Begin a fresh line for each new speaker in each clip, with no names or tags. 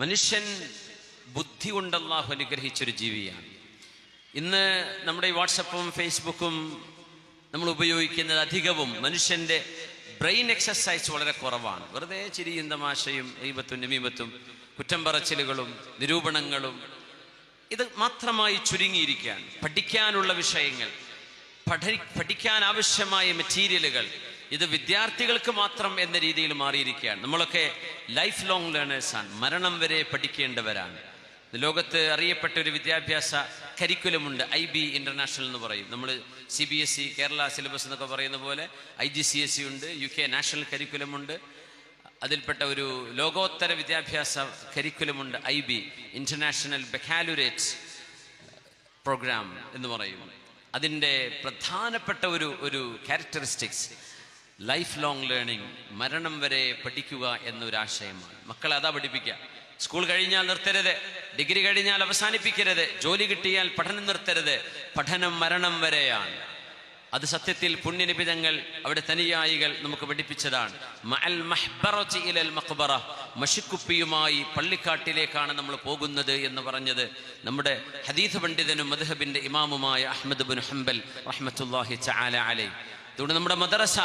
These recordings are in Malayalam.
മനുഷ്യൻ ബുദ്ധി കൊണ്ട് അനുഗ്രഹിച്ചൊരു ജീവിയാണ്. ഇന്ന് നമ്മുടെ ഈ വാട്സപ്പും ഫേസ്ബുക്കും നമ്മൾ ഉപയോഗിക്കുന്നത് അധികവും മനുഷ്യന്റെ ബ്രെയിൻ എക്സസൈസ് വളരെ കുറവാണ്. വെറുതെ ചിരിയും തമാശയും ഈപത്തും നമീപത്തും കുറ്റം പറച്ചിലുകളും നിരൂപണങ്ങളും ഇത് മാത്രമായി ചുരുങ്ങിയിരിക്കുകയാണ്. പഠിക്കാനുള്ള വിഷയങ്ങൾ പഠി പഠിക്കാൻ ആവശ്യമായ മെറ്റീരിയലുകൾ ഇത് വിദ്യാർത്ഥികൾക്ക് മാത്രം എന്ന രീതിയിൽ മാറിയിരിക്കുകയാണ്. നമ്മളൊക്കെ ലൈഫ് ലോങ് ലേണേഴ്സാണ് മരണം വരെ പഠിക്കേണ്ടവരാണ്. ലോകത്ത് അറിയപ്പെട്ട ഒരു വിദ്യാഭ്യാസ കരിക്കുലമുണ്ട് ഐ ബി ഇന്റർനാഷണൽ എന്ന് പറയും. നമ്മൾ C B S E Kerala syllabus എന്നൊക്കെ പറയുന്ന പോലെ I G C S C ഉണ്ട് യു കെ നാഷണൽ കരിക്കുലമുണ്ട് അതിൽപ്പെട്ട ഒരു ലോകോത്തര വിദ്യാഭ്യാസ കരിക്കുലമുണ്ട് I B international baccalaureate program എന്ന് പറയും. അതിന്റെ പ്രധാനപ്പെട്ട ഒരു ഒരു ക്യാരക്ടറിസ്റ്റിക്സ് ലൈഫ് ലോങ് ലേണിംഗ് മരണം വരെ പഠിക്കുക എന്നൊരാശയമാണ്. മക്കളെ അതാ പഠിപ്പിക്കുക സ്കൂൾ കഴിഞ്ഞാൽ നിർത്തരുത്. ഡിഗ്രി കഴിഞ്ഞാൽ അവസാനിപ്പിക്കരുത്. ജോലി കിട്ടിയാൽ പഠനം നിർത്തരുത്. പഠനം മരണം വരെയാണ്. അത് സത്യത്തിൽ പുണ്യനിബിതങ്ങൾ അവിടെ തനിയായികൾ നമുക്ക് പഠിപ്പിച്ചതാണ്. മഷിക്കുപ്പിയുമായി പള്ളിക്കാട്ടിലേക്കാണ് നമ്മൾ പോകുന്നത് എന്ന് പറഞ്ഞത് നമ്മുടെ ഹദീസ് പണ്ഡിതനും മധുഹബിന്റെ ഇമാമുമായ അഹമ്മദ് ബിൻ ഹംബൽ റഹ്മത്തുല്ലാഹി തആല അലൈഹി. അതുകൊണ്ട് നമ്മുടെ മദ്രസ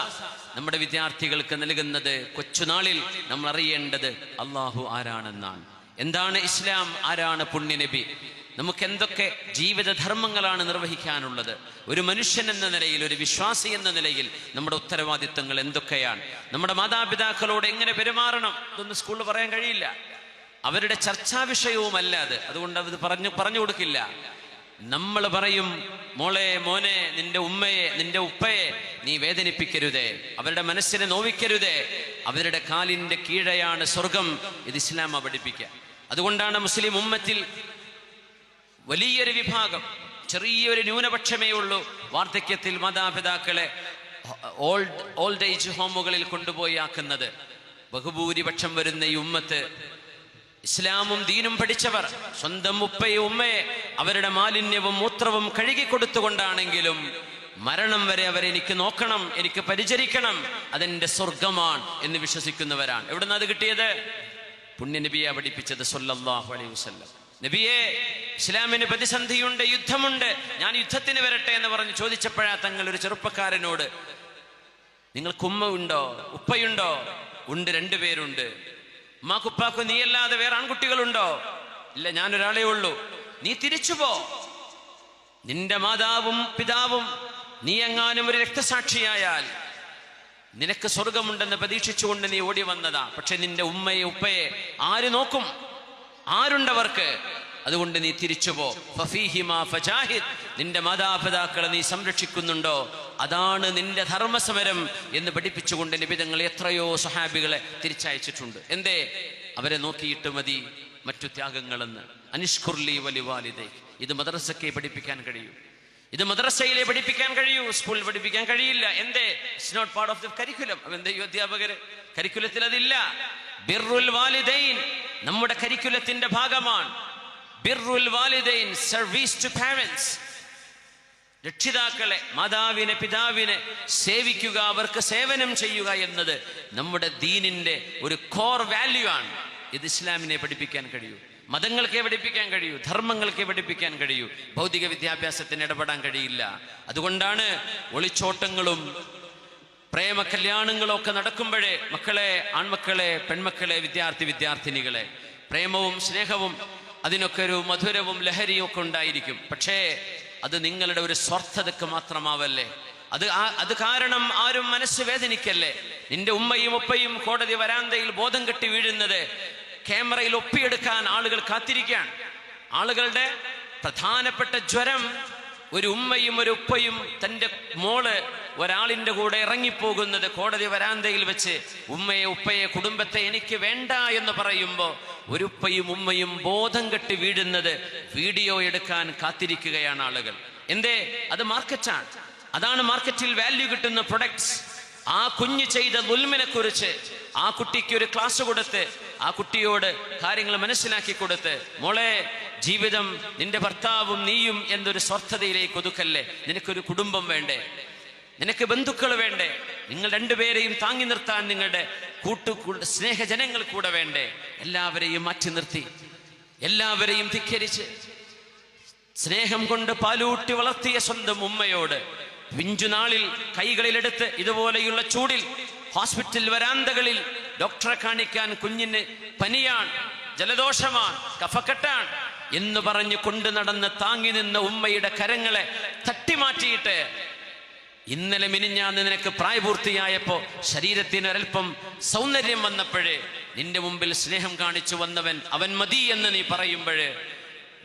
നമ്മുടെ വിദ്യാർത്ഥികൾക്ക് നൽകുന്നത് കൊച്ചുനാളിൽ നമ്മൾ അറിയേണ്ടത് അള്ളാഹു ആരാണെന്നാണ്. എന്താണ് ഇസ്ലാം? ആരാണ് പുണ്യനബി നമുക്ക് എന്തൊക്കെ ജീവിതധർമ്മങ്ങളാണ് നിർവഹിക്കാനുള്ളത്? ഒരു മനുഷ്യൻ എന്ന നിലയിൽ ഒരു വിശ്വാസി എന്ന നിലയിൽ നമ്മുടെ ഉത്തരവാദിത്തങ്ങൾ എന്തൊക്കെയാണ്? നമ്മുടെ മാതാപിതാക്കളോട് എങ്ങനെ പെരുമാറണം? ഇതൊന്നും സ്കൂളിൽ പറയാൻ കഴിയില്ല. അവരുടെ ചർച്ചാ വിഷയവുമല്ല അത്. അതുകൊണ്ട് അത് പറഞ്ഞു പറഞ്ഞു കൊടുക്കില്ല. നമ്മൾ പറയും മോളെ മോനെ നിന്റെ ഉമ്മയെ നിന്റെ ഉപ്പയെ നീ വേദനിപ്പിക്കരുതേ. അവരുടെ മനസ്സിനെ നോവിക്കരുതേ. അവരുടെ കാലിന്റെ കീഴെയാണ് സ്വർഗം ഇത് ഇസ്ലാം പഠിപ്പിക്കുക. അതുകൊണ്ടാണ് മുസ്ലിം ഉമ്മത്തിൽ വലിയൊരു വിഭാഗം ചെറിയൊരു ന്യൂനപക്ഷമേ ഉള്ളൂ. വാർദ്ധക്യത്തിൽ മാതാപിതാക്കളെ ഓൾഡ് ഓൾഡ് ഏജ് ഹോമുകളിൽ കൊണ്ടുപോയി ആക്കുന്നത്. ബഹുഭൂരിപക്ഷം വരുന്ന ഈ ഉമ്മത്ത് ഇസ്ലാമും ദീനും പഠിച്ചവർ സ്വന്തം ഉപ്പയും ഉമ്മയെ അവരുടെ മാലിന്യവും മൂത്രവും കഴുകിക്കൊടുത്തുകൊണ്ടാണെങ്കിലും മരണം വരെ അവരെനിക്ക് നോക്കണം എനിക്ക് പരിചരിക്കണം അതെന്റെ സ്വർഗമാണ് എന്ന് വിശ്വസിക്കുന്നവരാണ്. എവിടുന്ന് അത് കിട്ടിയത്? പുണ്യനബിയെ പഠിപ്പിച്ചത് സൊല്ലാഹു അലൈഹി വസല്ലം. നബിയെ ഇസ്ലാമിന് പ്രതിസന്ധിയുണ്ട് യുദ്ധമുണ്ട് ഞാൻ യുദ്ധത്തിന് വരട്ടെ എന്ന് പറഞ്ഞ് ചോദിച്ചപ്പോഴാ തങ്ങൾ ഒരു ചെറുപ്പക്കാരനോട് നിങ്ങൾക്ക് ഉമ്മ ഉണ്ടോ? ഉപ്പയുണ്ടോ? ഉണ്ട് രണ്ടുപേരുണ്ട്. ഉമ്മാക്കുപ്പാക്കു നീയല്ലാതെ വേറെ ആൺകുട്ടികളുണ്ടോ? ഇല്ല ഞാനൊരാളേ ഉള്ളൂ. നീ തിരിച്ചു പോ. നിന്റെ മാതാവും പിതാവും നീ എങ്ങാനും ഒരു രക്തസാക്ഷിയായാൽ നിനക്ക് സ്വർഗമുണ്ടെന്ന് പ്രതീക്ഷിച്ചുകൊണ്ട് നീ ഓടി വന്നതാ. പക്ഷെ നിന്റെ ഉമ്മയെ ഉപ്പയെ ആര് നോക്കും? ആരുണ്ടവർക്ക്? അതുകൊണ്ട് നീ തിരിച്ചുപോ നിന്റെ മാതാപിതാക്കളെ നീ സംരക്ഷിക്കുന്നുണ്ടോ? അതാണ് നിന്റെ ധർമ്മസമരം എന്ന് പഠിപ്പിച്ചുകൊണ്ട് നിബിതങ്ങൾ എത്രയോ സഹാബികളെ തിരിച്ചയച്ചിട്ടുണ്ട്. എന്തേ? അവരെ നോക്കിയിട്ട് മതി മറ്റു ത്യാഗങ്ങളെന്ന്. അനിഷ്കുർലി വലിവാലിദേ. ഇത് മദ്രസക്കെ പഠിപ്പിക്കാൻ കഴിയൂ. ഇത് മദ്രസയിലെ പഠിപ്പിക്കാൻ കഴിയൂ. സ്കൂളിൽ പഠിപ്പിക്കാൻ കഴിയില്ല. എന്തേ? It's not part of the curriculum എന്തേ ഈ അധ്യാപകര്? കരിക്കുലത്തിൽ അതില്ല. ബിർറുൽ വാലിദൈൻ നമ്മുടെ കരിക്കുലത്തിന്റെ ഭാഗമാണ്. ബിർറുൽ വാലിദൈൻ സർവീസ് ടു പാരന്റ്സ് രക്ഷിതാക്കളെ മാതാവിനെ പിതാവിനെ സേവിക്കുക അവർക്ക് സേവനം ചെയ്യുക എന്നത് നമ്മുടെ ദീനിന്റെ ഒരു കോർ വാല്യൂ ആണ്. ഇത് ഇസ്ലാമിനെ പഠിപ്പിക്കാൻ കഴിയൂ. മതങ്ങൾക്കേ പഠിപ്പിക്കാൻ കഴിയൂ. ധർമ്മങ്ങൾക്കേ പഠിപ്പിക്കാൻ കഴിയൂ. ഭൗതിക വിദ്യാഭ്യാസത്തിന് ഇടപെടാൻ കഴിയില്ല. അതുകൊണ്ടാണ് ഒളിച്ചോട്ടങ്ങളും പ്രേമ കല്യാണങ്ങളും ഒക്കെ നടക്കുമ്പോഴേ മക്കളെ ആൺമക്കളെ പെൺമക്കളെ വിദ്യാർത്ഥി വിദ്യാർത്ഥിനികളെ പ്രേമവും സ്നേഹവും അതിനൊക്കെ ഒരു മധുരവും ലഹരിയും ഒക്കെ ഉണ്ടായിരിക്കും. പക്ഷേ അത് നിങ്ങളുടെ ഒരു സ്വാർത്ഥതക്ക് മാത്രമാവല്ലേ? അത് അത് കാരണം ആരും മനസ്സ് വേദനിക്കല്ലേ? നിന്റെ ഉമ്മയും ഉപ്പയും കോടതി വരാന്തയിൽ ബോധം കെട്ടി വീഴുന്നത് ക്യാമറയിൽ ഒപ്പിയെടുക്കാൻ ആളുകൾ കാത്തിരിക്കുകയാണ്. ആളുകളുടെ പ്രധാനപ്പെട്ട ജ്വരം ഒരു ഉമ്മയും ഒരു ഉപ്പയും തന്റെ മോൾ ഒരാളിന്റെ കൂടെ ഇറങ്ങിപ്പോകുന്നത് കോടതി വരാന്തയിൽ വെച്ച് ഉമ്മയെ ഉപ്പയെ കുടുംബത്തെ എനിക്ക് വേണ്ട എന്ന് പറയുമ്പോൾ ഒരുപ്പയും ഉമ്മയും ബോധം കെട്ടി വീഴുന്നത് വീഡിയോ എടുക്കാൻ കാത്തിരിക്കുകയാണ് ആളുകൾ. എന്തേ? അത് മാർക്കറ്റാണ്. അതാണ് മാർക്കറ്റിൽ വാല്യൂ കിട്ടുന്ന പ്രൊഡക്ട്സ് ആ കുഞ്ഞ് ചെയ്ത ദുൽമിനെ കുറിച്ച് ആ കുട്ടിക്ക് ഒരു ക്ലാസ് കൊടുത്ത് ആ കുട്ടിയോട് കാര്യങ്ങൾ മനസ്സിലാക്കി കൊടുത്ത് മോളെ ജീവിതം നിന്റെ ഭർത്താവും നീയും എന്നൊരു സ്വാർത്ഥതയിലേക്ക് ഒതുക്കല്ലേ? നിനക്കൊരു കുടുംബം വേണ്ടേ? നിനക്ക് ബന്ധുക്കൾ വേണ്ടേ? നിങ്ങൾ രണ്ടുപേരെയും താങ്ങി നിർത്താൻ നിങ്ങളുടെ കൂട്ടു സ്നേഹജനങ്ങൾ കൂടെ വേണ്ടേ? എല്ലാവരെയും മാറ്റി നിർത്തി. എല്ലാവരെയും ധിക്കരിച്ച്. സ്നേഹം കൊണ്ട് പാലൂട്ടി വളർത്തിയ സ്വന്തം ഉമ്മയോട് വിഞ്ചുനാളിൽ കൈകളിലെടുത്ത് ഇതുപോലെയുള്ള ചൂടിൽ ഹോസ്പിറ്റൽ വരാന്തകളിൽ ഡോക്ടറെ കാണിക്കാൻ കുഞ്ഞിന് പനിയാണ് ജലദോഷമാണ് കഫക്കെട്ടാണ് എന്ന് പറഞ്ഞ് കൊണ്ടു നടന്ന് താങ്ങി നിന്ന ഉമ്മയുടെ കരങ്ങളെ തട്ടിമാറ്റിയിട്ട് ഇന്നലെ മിനിഞ്ഞാന്ന് നിനക്ക് പ്രായപൂർത്തിയായപ്പോ ശരീരത്തിന് ഒരൽപ്പം സൗന്ദര്യം വന്നപ്പോഴേ നിന്റെ മുമ്പിൽ സ്നേഹം കാണിച്ചു വന്നവൻ അവൻ മതി എന്ന് നീ പറയുമ്പോഴേ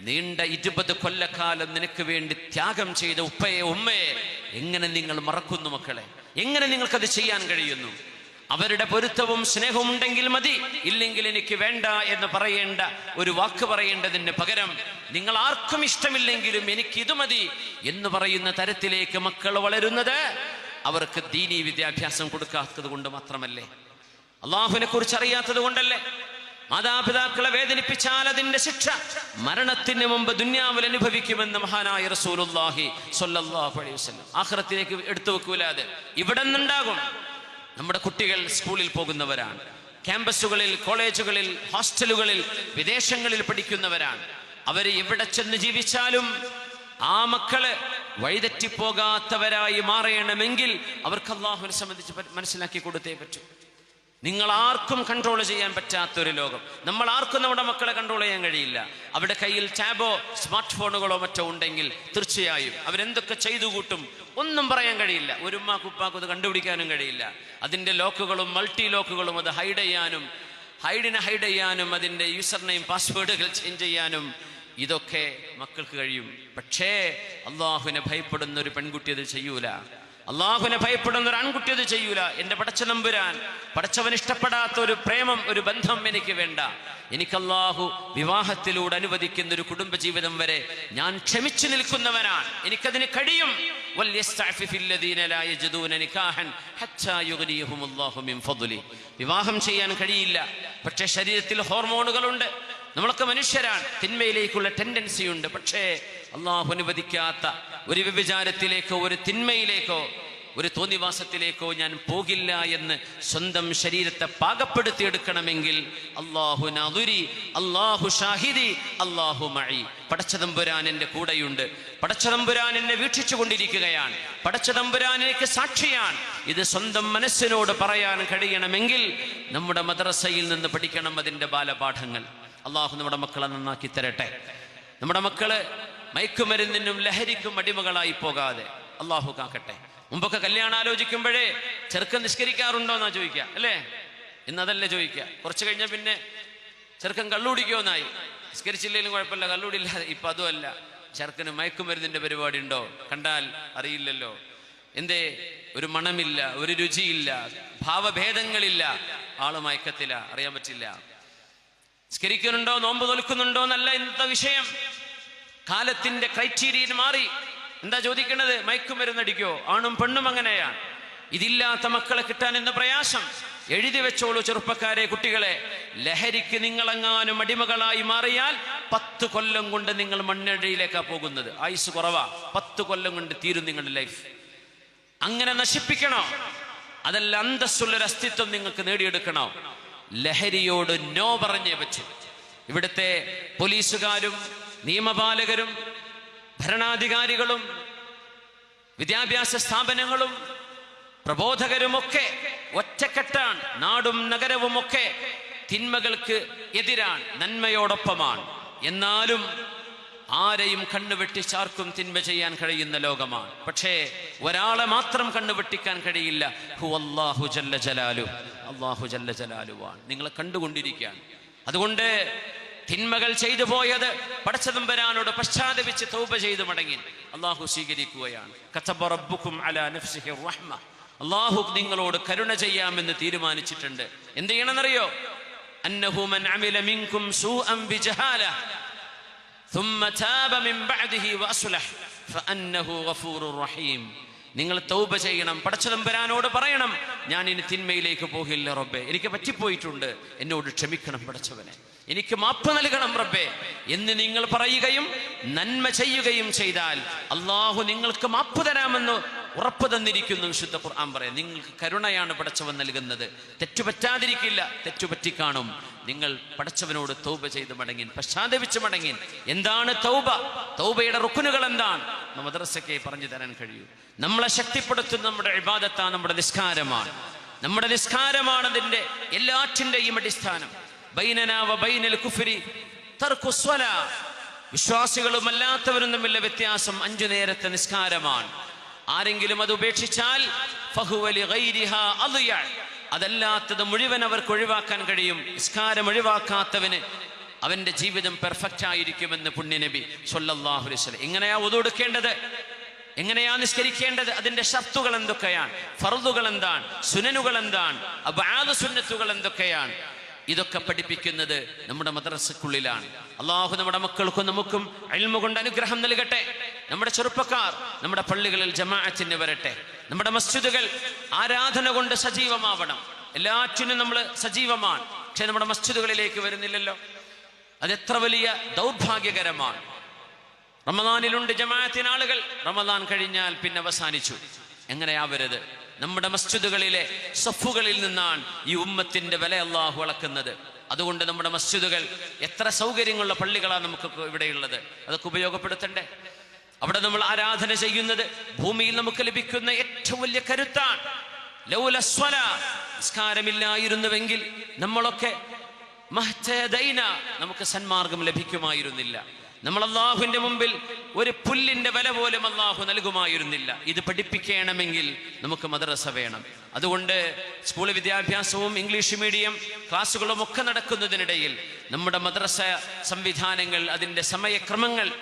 നീണ്ട ഇരുപത് കൊല്ലക്കാലം നിനക്ക് വേണ്ടി ത്യാഗം ചെയ്ത ഉപ്പയെ ഉമ്മയെ എങ്ങനെ നിങ്ങൾ മറക്കുന്നു മക്കളെ? എങ്ങനെ നിങ്ങൾക്കത് ചെയ്യാൻ കഴിയുന്നു? അവരുടെ പൊരുത്തവും സ്നേഹവും ഉണ്ടെങ്കിൽ മതി. ഇല്ലെങ്കിൽ എനിക്ക് വേണ്ട എന്ന് പറയേണ്ട ഒരു വാക്ക് പറയേണ്ടതിന് പകരം നിങ്ങൾ ആർക്കും ഇഷ്ടമില്ലെങ്കിലും എനിക്ക് ഇത് മതി എന്ന് പറയുന്ന തരത്തിലേക്ക് മക്കൾ വളരുന്നത് അവർക്ക് ദീനി വിദ്യാഭ്യാസം കൊടുക്കാത്തത് കൊണ്ട് മാത്രമല്ലേ? അള്ളാഹുവിനെ കുറിച്ച് അറിയാത്തത് കൊണ്ടല്ലേ? മാതാപിതാക്കളെ വേദനിപ്പിച്ചാൽ അതിന്റെ ശിക്ഷ മരണത്തിന് മുമ്പ് ദുന്യാവിൽ അനുഭവിക്കുമെന്ന് മഹാനായ റസൂലുള്ളാഹി സ്വല്ലല്ലാഹു അലൈഹി വസല്ലം. ആഖിറത്തിലേക്ക് എടുത്തു വെക്കൂല അത്. ഇവിടെ നിന്നുണ്ടാകും. നമ്മുടെ കുട്ടികൾ സ്കൂളിൽ പോകുന്നവരാണ്. ക്യാമ്പസുകളിൽ കോളേജുകളിൽ ഹോസ്റ്റലുകളിൽ വിദേശങ്ങളിൽ പഠിക്കുന്നവരാണ്. അവർ എവിടെ ചെന്ന് ജീവിച്ചാലും ആ മക്കൾ വഴിതെറ്റിപ്പോകാത്തവരായി മാറണമെങ്കിൽ അവർക്ക് അള്ളാഹുവിനെ സംബന്ധിച്ച് മനസ്സിലാക്കി കൊടുത്തേ പറ്റൂ. നിങ്ങൾ ആർക്കും കൺട്രോൾ ചെയ്യാൻ പറ്റാത്ത ഒരു ലോകം. നമ്മൾ ആർക്കും നമ്മുടെ മക്കളെ കൺട്രോൾ ചെയ്യാൻ കഴിയില്ല. അവരുടെ കയ്യിൽ ടാബോ സ്മാർട്ട് ഫോണുകളോ മറ്റോ ഉണ്ടെങ്കിൽ തീർച്ചയായും അവരെന്തൊക്കെ ചെയ്തു കൂട്ടും ഒന്നും പറയാൻ കഴിയില്ല. ഒരു ഉമ്മാക്കും അത് കണ്ടുപിടിക്കാനും കഴിയില്ല. അതിന്റെ ലോക്കുകളും മൾട്ടി ലോക്കുകളും അത് ഹൈഡ് ചെയ്യാനും ഹൈഡിനെ ഹൈഡ് ചെയ്യാനും അതിന്റെ യൂസർ നെയിം പാസ്വേഡുകൾ ചേഞ്ച് ചെയ്യാനും ഇതൊക്കെ മക്കൾക്ക് കഴിയും. പക്ഷേ അള്ളാഹുവിനെ ഭയപ്പെടുന്ന ഒരു പെൺകുട്ടി അത് ചെയ്യൂല. അള്ളാഹുവിനെ ഭയപ്പെടുന്ന ഒരു ആൺകുട്ടി അത് ചെയ്യൂല. എന്റെ പടച്ച നമ്പുരാൻ പടച്ചവൻ ഇഷ്ടപ്പെടാത്ത ഒരു പ്രേമം ഒരു ബന്ധം എനിക്ക് വേണ്ട. എനിക്ക് അള്ളാഹു വിവാഹത്തിലൂടെ അനുവദിക്കുന്ന ഒരു കുടുംബജീവിതം വരെ ഞാൻ ക്ഷമിച്ചു നിൽക്കുന്നവനാണ്. എനിക്കതിന് കഴിയും. വിവാഹം ചെയ്യാൻ കഴിയില്ല. പക്ഷെ ശരീരത്തിൽ ഹോർമോണുകളുണ്ട്. നമ്മളൊക്കെ മനുഷ്യരാണ്. തിന്മയിലേക്കുള്ള ടെൻഡൻസി ഉണ്ട്. പക്ഷേ അള്ളാഹു അനുവദിക്കാത്ത ഒരു വ്യഭിചാരത്തിലേക്കോ ഒരു തിന്മയിലേക്കോ ഒരു തോന്നിവാസത്തിലേക്കോ ഞാൻ പോകില്ല എന്ന് സ്വന്തം ശരീരത്തെ പാകപ്പെടുത്തി എടുക്കണമെങ്കിൽ അള്ളാഹു നദുരി അള്ളാഹു ഷാഹിദി അള്ളാഹു മഴി പടച്ചതമ്പുരാൻ എന്റെ കൂടെയുണ്ട്. പടച്ചതമ്പുരാൻ എന്നെ വീക്ഷിച്ചു കൊണ്ടിരിക്കുകയാണ്. പടച്ചതമ്പുരാൻ എനിക്ക് സാക്ഷിയാണ്. ഇത് സ്വന്തം മനസ്സിനോട് പറയാൻ കഴിയണമെങ്കിൽ നമ്മുടെ മദ്രസയിൽ നിന്ന് പഠിക്കണം അതിന്റെ ബാലപാഠങ്ങൾ. അള്ളാഹു നമ്മുടെ മക്കളെ നന്നാക്കി തരട്ടെ. നമ്മുടെ മക്കൾ മയക്കുമരുന്നിനും ലഹരിക്കും അടിമകളായി പോകാതെ അള്ളാഹു കാക്കട്ടെ. മുമ്പൊക്കെ കല്യാണം ആലോചിക്കുമ്പോഴേ ചെറുക്കൻ നിഷ്കരിക്കാറുണ്ടോ എന്നാ ചോദിക്കുക അല്ലേ? എന്നതല്ലേ ചോദിക്കുക. കുറച്ച് കഴിഞ്ഞ പിന്നെ ചെറുക്കൻ കള്ളുടിക്കുമെന്നായി. നിഷ്കരിച്ചില്ലെങ്കിലും കുഴപ്പമില്ല കള്ളുടില്ല ഇപ്പൊ അതുമല്ല. ചെറുക്കന് മയക്കുമരുന്നിന്റെ പരിപാടി ഉണ്ടോ? കണ്ടാൽ അറിയില്ലല്ലോ. എന്തേ? ഒരു മണമില്ല ഒരു രുചിയില്ല ഭാവഭേദങ്ങളില്ല. ആൾ മയക്കത്തില്ല അറിയാൻ പറ്റില്ല. സ്കരിക്കുന്നുണ്ടോ നോമ്പ് നോൽക്കുന്നുണ്ടോ എന്നല്ല ഇന്നത്തെ വിഷയം. കാലത്തിന്റെ ക്രൈറ്റീരിയൻ മാറി. എന്താ ചോദിക്കണത്? മയക്കുമരുന്നടിക്കോ ആണും പെണ്ണും അങ്ങനെയാണ് ഇതില്ലാത്ത മക്കളെ കിട്ടാൻ എന്ന പ്രയാസം? എഴുതി വെച്ചോളൂ ചെറുപ്പക്കാരെ കുട്ടികളെ. ലഹരിക്ക് നിങ്ങളെങ്ങാനും അടിമകളായി മാറിയാൽ പത്ത് കൊല്ലം കൊണ്ട് നിങ്ങൾ മണ്ണടിയിലേക്കാ പോകുന്നത്. ആയുസ് കുറവാ. പത്ത് കൊല്ലം കൊണ്ട് തീരും നിങ്ങളുടെ ലൈഫ് അങ്ങനെ നശിപ്പിക്കണോ? അതല്ല അന്തസ്സുള്ളൊരു അസ്തിത്വം നിങ്ങൾക്ക് നേടിയെടുക്കണോ? ലഹരിയോട് നോ പറഞ്ഞേ വെച്ചു. ഇവിടുത്തെ പോലീസുകാരും നിയമപാലകരും ഭരണാധികാരികളും വിദ്യാഭ്യാസ സ്ഥാപനങ്ങളും പ്രബോധകരുമൊക്കെ ഒറ്റക്കെട്ടാണ്. നാടും നഗരവും ഒക്കെ തിന്മകൾക്ക് എതിരാണ് നന്മയോടൊപ്പമാണ്. എന്നാലും ആരെയും കണ്ണുവെട്ടിച്ചാർക്കും തിന്മ ചെയ്യാൻ കഴിയുന്ന ലോകമാണ്. പക്ഷേ ഒരാളെ മാത്രം കണ്ണുവെട്ടിക്കാൻ കഴിയില്ല. ഹു അല്ലാഹു ജല്ല ജലാലു അള്ളാഹു ജല്ല ജലാലുവാണ് നിങ്ങളെ കണ്ടുകൊണ്ടിരിക്കുകയാണ് അതുകൊണ്ട് തിന്മകൾ ചെയ്തു പോയത് പടച്ചതമ്പരാനോട് പശ്ചാത്തപിച്ച് തൗബ ചെയ്തു മടങ്ങി അള്ളാഹു സ്വീകരിക്കുകയാണ് കതബ റബ്ബുക്കും അലാ നഫ്സിഹി റഹ്മ അള്ളാഹു നിങ്ങളോട് കരുണ ചെയ്യാമെന്ന് തീരുമാനിച്ചിട്ടുണ്ട് എന്ത് ചെയ്യണമെന്നറിയോ അന്നഹു മൻ അമില മിൻകും സൂഅൻ ബിജഹാല ثم تاب من بعده وأصلح فأنه غفور رحيم നിങ്ങൾ തൗബ ചെയ്യണം പടച്ചതമ്പരാനോട് പറയണം ഞാൻ ഇനി തിന്മയിലേക്ക് പോകില്ല റബ്ബെ. എനിക്ക് പറ്റിപ്പോയിട്ടുണ്ട്. എന്നോട് ക്ഷമിക്കണം പടച്ചവനെ. എനിക്ക് മാപ്പ് നൽകണം റബ്ബെ. എന്ന് നിങ്ങൾ പറയുകയും നന്മ ചെയ്യുകയും ചെയ്താൽ അള്ളാഹു നിങ്ങൾക്ക് മാപ്പ് തരാമെന്ന് ഉറപ്പ് തന്നിരിക്കുന്നു വിശുദ്ധ ഖുർആൻ പറയാം. നിങ്ങൾക്ക് കരുണയാണ് പടച്ചവൻ നൽകുന്നത്. തെറ്റുപറ്റാതിരിക്കില്ല തെറ്റുപറ്റി കാണും. നിങ്ങൾ പടച്ചവനോട് തൗബ ചെയ്ത് മടങ്ങി പശ്ചാത്തപിച്ച് മടങ്ങി എന്താണ് തൗബ? തൗബയുടെ റുക്കുനുകൾ എന്താണ്? മദ്രസയ്ക്ക് പറഞ്ഞു തരാൻ കഴിയൂ. നമ്മളെ ശക്തിപ്പെടുത്തുന്ന നമ്മുടെ ഇബാദത്താണ് നമ്മുടെ നിസ്കാരമാണ്. നമ്മുടെ നിസ്കാരമാണ് അതിന്റെ എല്ലാറ്റിന്റെയും അടിസ്ഥാനം. ബൈനനാവ ബൈനൽ കുഫരി തർക്കുസ്വല വിശ്വാസികളും അല്ലാത്തവരും തമ്മിലുള്ള വ്യത്യാസം. അഞ്ചു നേരത്തെ നിസ്കാരമാണ്. ആരെങ്കിലും അത് ഉപേക്ഷിച്ചാൽ. അതല്ലാത്തത് മുഴുവൻ അവർക്ക് ഒഴിവാക്കാൻ കഴിയും. നിസ്കാരം ഒഴിവാക്കാത്തവന് അവന്റെ ജീവിതം പെർഫെക്റ്റ് ആയിരിക്കുമെന്ന് പുണ്യനബി സൊല്ലാഹു അലൈഹി വസല്ലം. എങ്ങനെയാ ഒതുകൊടുക്കേണ്ടത് എങ്ങനെയാ നിസ്കരിക്കേണ്ടത്? അതിന്റെ ഷർത്തുകൾ എന്തൊക്കെയാണ്? ഫറുദുകൾ എന്താണ്? സുനനുകൾ എന്താണ്? അബാദ സുന്നത്തുകൾ എന്തൊക്കെയാണ്? ഇതൊക്കെ പഠിപ്പിക്കുന്നത് നമ്മുടെ മദ്രസക്കുള്ളിലാണ്. അള്ളാഹു നമ്മുടെ മക്കൾക്കും നമുക്കും അയൽമ കൊണ്ട് അനുഗ്രഹം നൽകട്ടെ. നമ്മുടെ ചെറുപ്പക്കാർ നമ്മുടെ പള്ളികളിൽ ജമാഅത്തിന് വരട്ടെ. നമ്മുടെ മസ്ജിദുകൾ ആരാധന കൊണ്ട് സജീവമാവണം. എല്ലാറ്റിനും നമ്മൾ സജീവമാണ്. പക്ഷെ നമ്മുടെ മസ്ജിദുകളിലേക്ക് വരുന്നില്ലല്ലോ. അതെത്ര വലിയ ദൗർഭാഗ്യകരമാണ്. റമദാനിലുണ്ട് ജമാഅത്തിന് ആളുകൾ. റമദാൻ കഴിഞ്ഞാൽ പിന്നെ അവസാനിച്ചു. എങ്ങനെയാവരുത് നമ്മുടെ മസ്ജിദുകളിലെ സഫുകളിൽ നിന്നാണ് ഈ ഉമ്മത്തിന്റെ വില അള്ളാഹു അളക്കുന്നത്. അതുകൊണ്ട് നമ്മുടെ മസ്ജിദുകൾ എത്ര സൗകര്യങ്ങളുള്ള പള്ളികളാണ് നമുക്ക് ഇവിടെയുള്ളത്. അതൊക്കെ ഉപയോഗപ്പെടുത്തണ്ടേ? അവിടെ നമ്മൾ ആരാധന ചെയ്യുന്നത് ഭൂമിയിൽ നമുക്ക് ലഭിക്കുന്ന ഏറ്റവും വലിയ കരുത്താണ്. ലൗല സ്വല നിസ്കാരമില്ലായിരുന്നുവെങ്കിൽ നമ്മളൊക്കെ നമുക്ക് സന്മാർഗം ലഭിക്കുമായിരുന്നില്ല. നമ്മൾ അള്ളാഹുവിന്റെ മുമ്പിൽ ഒരു പുല്ലിന്റെ വില പോലും അള്ളാഹു നൽകുമായിരുന്നില്ല. ഇത് പഠിപ്പിക്കണമെങ്കിൽ നമുക്ക് മദ്രസ വേണം. അതുകൊണ്ട് സ്കൂൾ വിദ്യാഭ്യാസവും ഇംഗ്ലീഷ് മീഡിയം ക്ലാസ്സുകളും ഒക്കെ നടക്കുന്നതിനിടയിൽ നമ്മുടെ മദ്രസ സംവിധാനങ്ങൾ അതിന്റെ സമയക്രമങ്ങൾ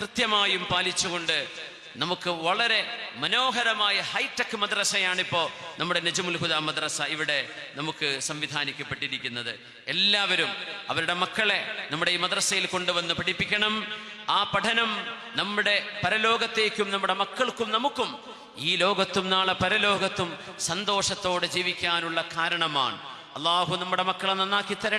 കൃത്യമായും പാലിച്ചുകൊണ്ട് നമുക്ക് വളരെ മനോഹരമായ ഹൈടെക് മദ്രസയാണിപ്പോൾ നമ്മുടെ നജമുൽ ഹുദ മദ്രസ ഇവിടെ നമുക്ക് സംവിധാനിക്കപ്പെട്ടിരിക്കുന്നത്. എല്ലാവരും അവരുടെ മക്കളെ നമ്മുടെ ഈ മദ്രസയിൽ കൊണ്ടുവന്ന് പഠിപ്പിക്കണം. ആ പഠനം നമ്മുടെ പരലോകത്തേക്കും നമ്മുടെ മക്കൾക്കും നമുക്കും ഈ ലോകത്തും നാളെ പരലോകത്തും സന്തോഷത്തോടെ ജീവിക്കാനുള്ള കാരണമാണ്. അള്ളാഹു നമ്മുടെ മക്കളെ നന്നാക്കി തരട്ടെ.